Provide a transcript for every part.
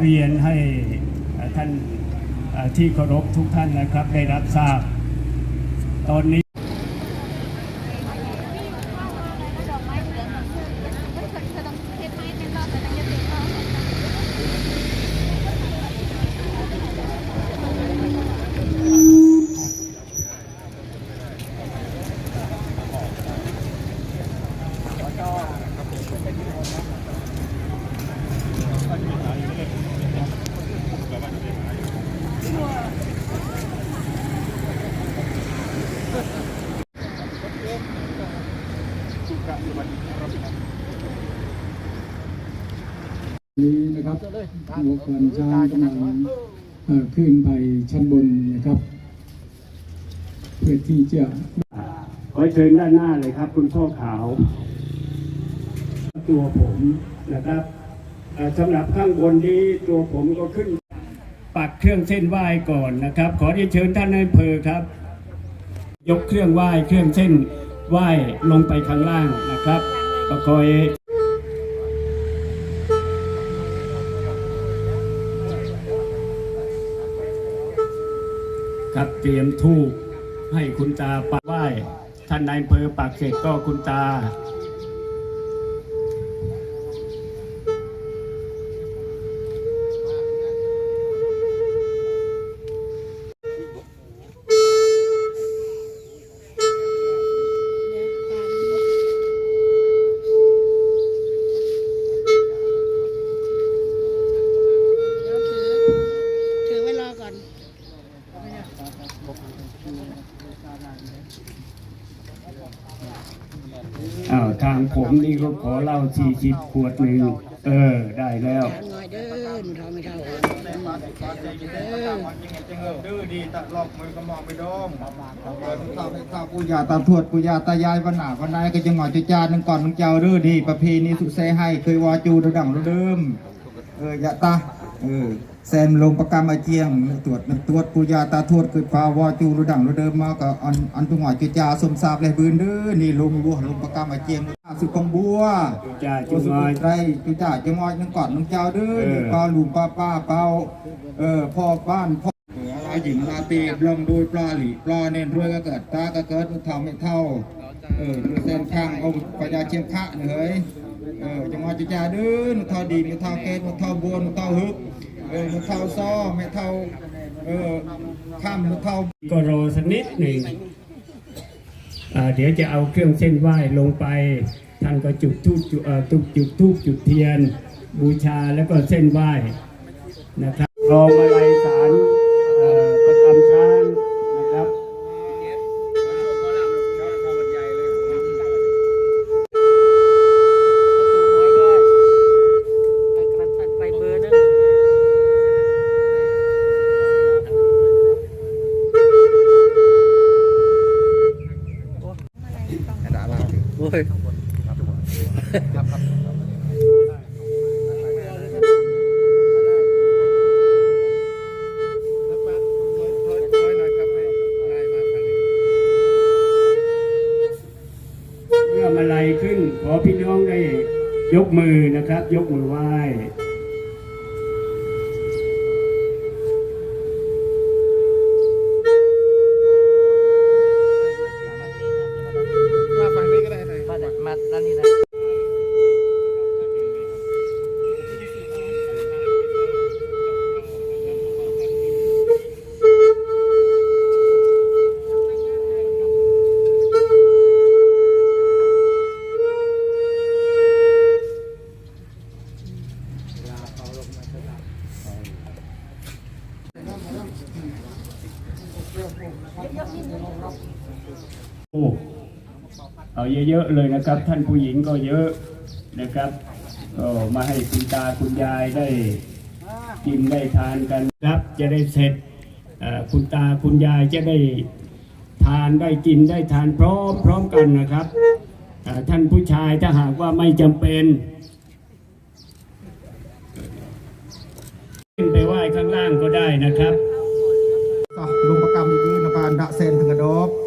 เรียนให้ท่านที่เคารพทุกท่านนะครับได้รับทราบ ตอนนี้ ดอกไม้เหลืองเธอเธอต้องเทศไม้เป็นรอบแต่ต้องจะติดรอบ นะครับหัวขวัญช้างกำลังขึ้นไปชั้นบนนะครับ เพื่อที่จะขอเชิญด้านหน้าเลยครับ คุณพ่อขาว ตัวผมนะครับสำหรับข้างบนนี้ตัวผมก็ขึ้น ปักเครื่องเส้นไหว้ก่อนนะครับ ขอเรียนเชิญท่านนายเภอครับ ยกเครื่องไหว้เครื่องเส้นไหว้ลงไปข้างล่างนะครับก็คอย ครับเตรียมทูบให้คุณตาปักไหว้ท่านนายอำเภอปากเสร็จก็คุณตา นี่ก็ขอเหล้าสี่สิบขวดหนึ่งเออ ได้แล้วจานหน่อยเด้อหนูเท่าไม่เท่าดื้อดีตะลอกมือก็มองไปดมข้าวข้าปูยาตาทวดปู่ย่าตายายวันหนาวันนายก็จะหงอยจะจานนึงก่อนมึงเจ้าดื้อดีประเพณีสุเซให้เคยวาจูระดังระเดิมเออยะตาเออแซมลงประกรรมอาเจียงตรวจตรวจปูยาตาทวดคือฟาวาจูระดังระเดิมมาก็อันอันตุงหอยจะจาสมสาบเลยบืนเด้อนี่ลงบัวลงประกรรมอาเจียง สุกองบัวจ้าจุจุสุงอยไรจุจ่าจะงอยนึงก่อนนึงเจ้าเด้อเออเป้าลุงป้าป้าเป้าเออพ่อบ้านพ่อเออลาหญิงลาตีลองดูปลาหลีปลาเน้นรวยก็เกิดตาก็เกิดเท่าไม่เท่าเออดูเส้นข้างเอาปยาเชียงคะเฮ้ยเออจะงอยจุจ่าเด้อเท่าดีไม่เท่าเกตไม่เท่าบวนไม่เท่าฮึกเออไม่เท่าซ้อไม่เท่าเออข้ามไม่เท่าก็รอสักนิดหนึ่งอ่าเดี๋ยวจะเอาเครื่องเส้นไหว้ลงไป ท่านก็จุดทูบจุดจุดทูบจุดเทียน บูชาแล้วก็เส้นไหว้นะครับรอมาลัยสาร ยกมือนะครับ ยกมือไหว้ เอาเยอะๆเลยนะครับ ท่านผู้หญิงก็เยอะนะครับก็มาให้คุณตาคุณยายได้กินได้ทานกันครับจะได้เสร็จคุณตาคุณยายจะได้ทานได้กินได้ทานพร้อมพร้อมกันนะครับท่านผู้ชายถ้าหากว่าไม่จำเป็นขึ้นไปไหว้ข้างล่างก็ได้นะครับลุงประกรรมอีกบื้อนปานดะเซนถึงกระดบ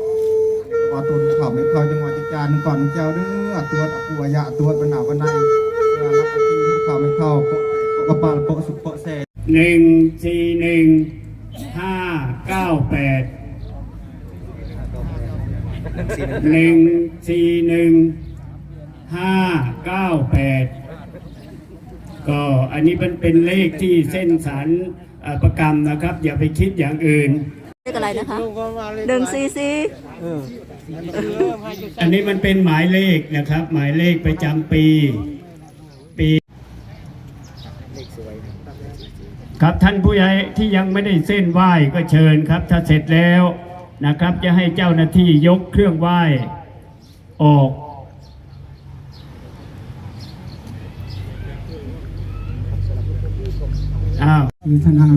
อตุนขาไม่เขาจังหวัดจิจานก่อนเจ้าเด้อตัวปัวยะตัวบรรณาวันในเวลาลักทีเขาไม่เข้าโปะกระปาลโปะสุโปะเซหนึ่งสี่หนึ่งห้าเก้าแปดหนึ่งสี่หนึ่งห้าเก้าแปดก็อันนี้มันเป็นเลขที่เส้นสารเอ่อประกรรมนะครับ อย่าไปคิดอย่างอื่นเลขอะไรนะคะหนึ่งซีซี อันนี้มันเป็นหมายเลขนะครับ หมายเลขประจำปี ปีครับท่านผู้ใหญ่ที่ยังไม่ได้เส้นไหว้ก็เชิญครับ ถ้าเสร็จแล้วนะครับ จะให้เจ้าหน้าที่ยกเครื่องไหว้ออกอ้าววิธนัง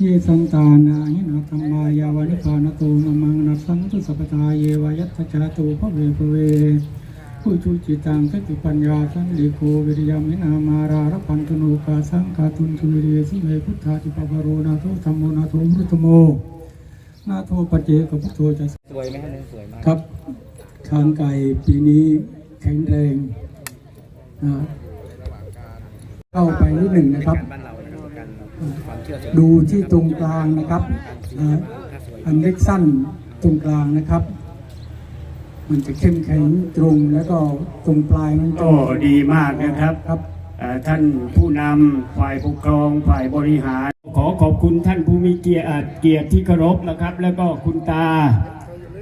เยสันตานาหินาธรรมายาวานิพานโตมมัง นัสสังตุสัพทาเยวายัตถจาตุภเวภเวผู้ชูจิตังสติปัญญาสันลิโกวิริยมินามาราระพันธนูกาสังคาตุนทุเรสิเมพุทธาติปปโรนาโทธรรมโมนาโทมรุตโมนาโทปัจเจกพุทโธจะสวยไหมครับสวยมากครับทางไก่ปีนี้แข็งแรงนะเข้าไปนิดหนึ่งนะครับ ดูที่ตรงกลางนะครับอันเล็กสั้น ตรงกลางนะครับ มันจะเข้มแข็งตรงแล้วก็ตรงปลายมันจะก็ดีมากนะครับครับเอ่อท่านผู้นำฝ่ายปกครองฝ่ายบริหาร ขอขอบคุณท่านผู้มีเกียรติเอ่อเกียรติที่เคารพนะครับ แล้วก็คุณตา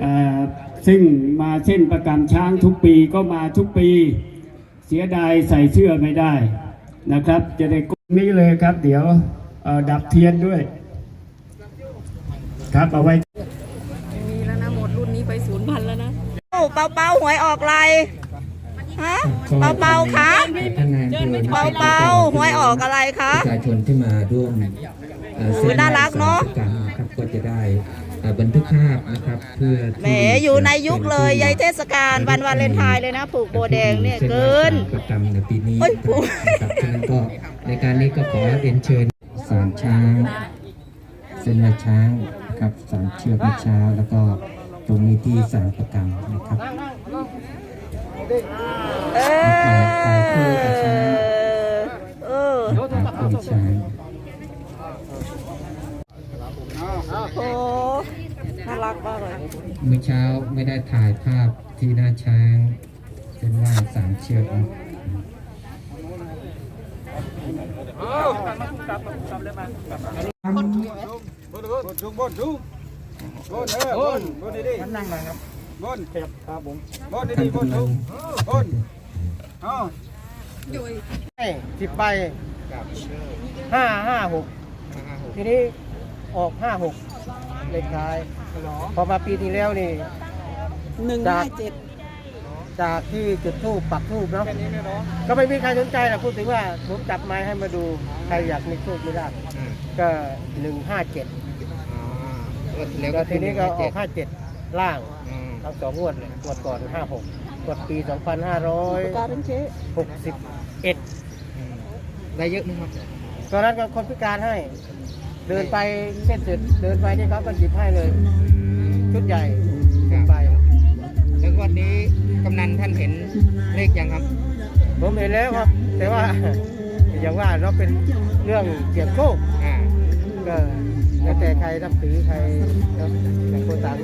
เอ่อซึ่งมาเส้นประกำช้างทุกปีก็มาทุกปี เสียดายใส่เสื้อไม่ได้นะครับ จะได้กดนี้เลยครับ เดี๋ยวเอ่อดับเทียนด้วย ครับเอาไว้ เปาเปาหวยออกไรฮะเปาเปาคะท่านนายอำเภอเปาเปาหวยออกอะไรคะประชาชนที่มาร่วมเอ่อเส้น่ารักเนอะสรรพกรรมครับก็จะได้เอ่อบันทึกภาพนะครับเพื่อที่แหมอยู่ในยุคเลยยายเทศกาลวันวาเลนไทน์เลยนะ ผูกโบแดงเนี่ยเกินส้ไหว้สรรพกรรมในปีนี้เอ้ยผูก นะครับฉะนั้นก็ในการนี้ก็ขอเรียนเชิญสามช้าง เส้นลายช้างนะครับสามเชือกเมื่อเช้างแล้วก็ ตรงนี้ที่สารประกรรมนะครับเอถ่ายคู่กับช้างเออถ่ายคู่ช้างโอ้น่ารักมากเลยเมื่อเช้าไม่ได้ถ่ายภาพที่หน้าช้างเส้นไหว้สามเชือกนะบนบนชุบนชุ บบนเออบนบนดีๆนั่งนะครับบนเก็บครับผมบนดีๆบนชุบบนอ๋อสิบใบห้าห้าหกทีนี้ออกห้าหกเลขท้าย พอมาปีที่แล้วนี่หนึ่งห้าเจ็ดจากที่จุดทูปปักทูปเนาะก็ไม่มีใครสนใจหรอกพูดถึงว่าผมจับไม้ให้มาดู ใครอยากมีโชคไม่ได้ก็หนึ่งห้าเจ็ด แล้วทีนี้ก็ออกห้าเจ็ดล่างทั้งสองงวดเลยงวดก่อนห้าหกงวดปีสองพันห้าร้อยหกสิบเอ็ดได้เยอะไหมครับตอนนั้นก็คนพิการให้ เดินไปเส้นสุดเดินไปที่เขาก็หยิบให้เลย ชุดใหญ่ขึ้นไป แล้ววันนี้กำนันท่านเห็นเลขยังครับผมเห็นแล้วครับ แต่ว่า อย่างว่าเราเป็นเรื่องเสี่ยงโชคอ่า ก็แล้วแต่ใครนับถือใครเนาะแต่คนต่าง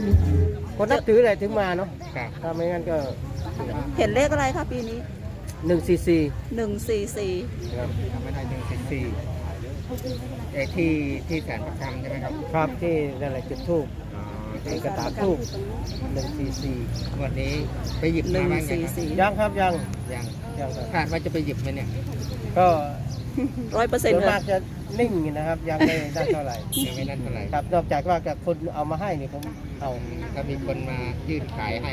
คนนับถืออะไรถึงมาเนาะครับถ้าไม่งั้นก็เห็นเลขอะไรคะปีนี้หนึ่งซีซีหนึ่งสี่สี่ไม่ได้หนึ่งสิบสี่เอ่อที่ที่แสนประคำใช่ไหมครับครับที่นั่นแหละจุดทูบอ๋อเป็นกระถางทูบหนึ่งซีซีวันนี้ไปหยิบหมานึ่งบ้างยังสี่ครับสี่ยังครับยังยังยังครับคาดว่าจะไปหยิบไหมเนี่ยก็ ร้อยเปอร์เซ็นส่วต์นเลมายกจะนิ่งนะครับ ยังไม่ได้เท่าไหร่ยังไม่นั่นเท่าไหร่ครับนอกจากว่ากับคนเอามาให้นี่ผมเอาถ้ามีคนมายื่นขายให้